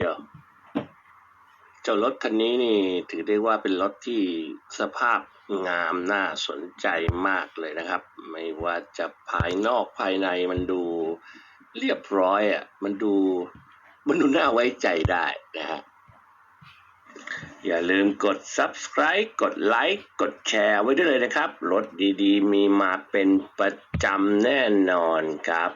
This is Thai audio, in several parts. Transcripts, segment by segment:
เดี๋ยวเจ้ารถคันนี้นี่ถือได้ว่าเป็นรถที่สภาพงามน่าสนใจมากเลยนะครับ ไม่ว่าจะภายนอกภายในมันดูเรียบร้อยอะมันดูมันดูน่าไว้ใจได้นะฮะอย่าลืมกด subscribe กดไลค์กดแชร์ไว้ด้วยเลยนะครับ รถดีๆ มีมาเป็นประจำแน่นอนครับ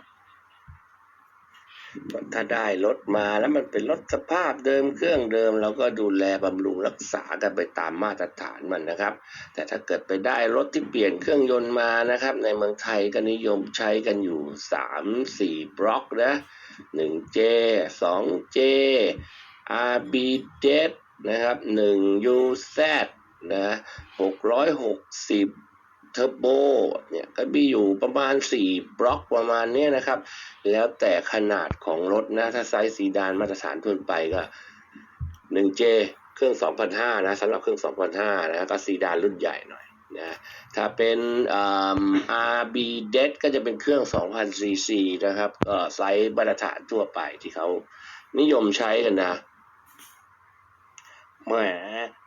ถ้าได้รถมาแล้วมันเป็นรถสภาพเดิมเครื่องเดิม เราก็ดูแลบำรุงรักษากันไปตามมาตรฐานมันนะครับ แต่ถ้าเกิดไปได้รถที่เปลี่ยนเครื่องยนต์มานะครับ ในเมืองไทยก็นิยมใช้กันอยู่สามสี่บล็อกนะหนึ่งเจสองเจ RB d e นะครับหนึ่ง UZ นะหกร้อยหกสิบ เทอร์โบเนี่ยก็มีอยู่ประมาณ 4 บล็อกประมาณเนี้ยนะครับ แล้วแต่ขนาดของรถนะ ถ้าไซส์ซีดานมาตรฐานทั่วไปก็ 1J เครื่อง2,500นะสำหรับเครื่อง2,500นะก็ซีดานรุ่นใหญ่หน่อยนะถ้าเป็นอ่า RB d e ก็จะเป็นเครื่อง 2,000 cc นะครับก็ไซส์มาตรฐานทั่วไปที่เขานิยมใช้กันนะ แหม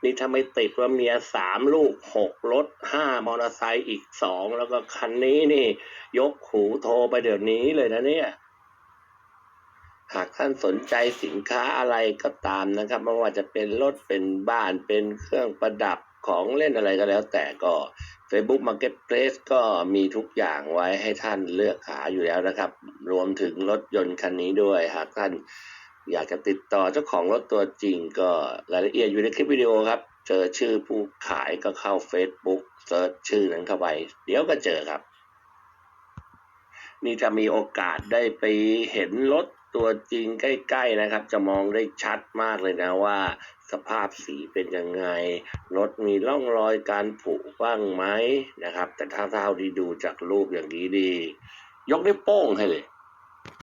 นี่ถ้าไม่ติดว่าเมียสามลูกหกรถห้ามอเตอร์ไซค์อีกสองแล้วก็คันนี้นี่ ยกหูโทรไปเดี๋ยวนี้เลยนะเนี่ย หากท่านสนใจสินค้าอะไรก็ตามนะครับไม่ว่าจะเป็นรถเป็นบ้านเป็นเครื่องประดับของเล่นอะไรก็แล้วแต่ก็ Facebook Marketplace ก็มีทุกอย่างไว้ให้ท่านเลือกหาอยู่แล้วนะครับ รวมถึงรถยนต์คันนี้ด้วย หากท่าน อยากจะติดต่อเจ้าของรถตัวจริงก็รายละเอียดอยู่ในคลิปวิดีโอครับ เจอชื่อผู้ขายก็เข้า Facebook เซิร์ชชื่อนั้นเข้าไป เดี๋ยวก็เจอครับ นี่จะมีโอกาสได้ไปเห็นรถตัวจริงใกล้ๆนะครับ จะมองได้ชัดมากเลยนะว่า สภาพสีเป็นยังไง รถมีร่องรอยการผุบ้างไหมนะครับ แต่ถ้าเท่าที่ดูจากรูปอย่างนี้ดี ยกนิ้วโป้งให้เลย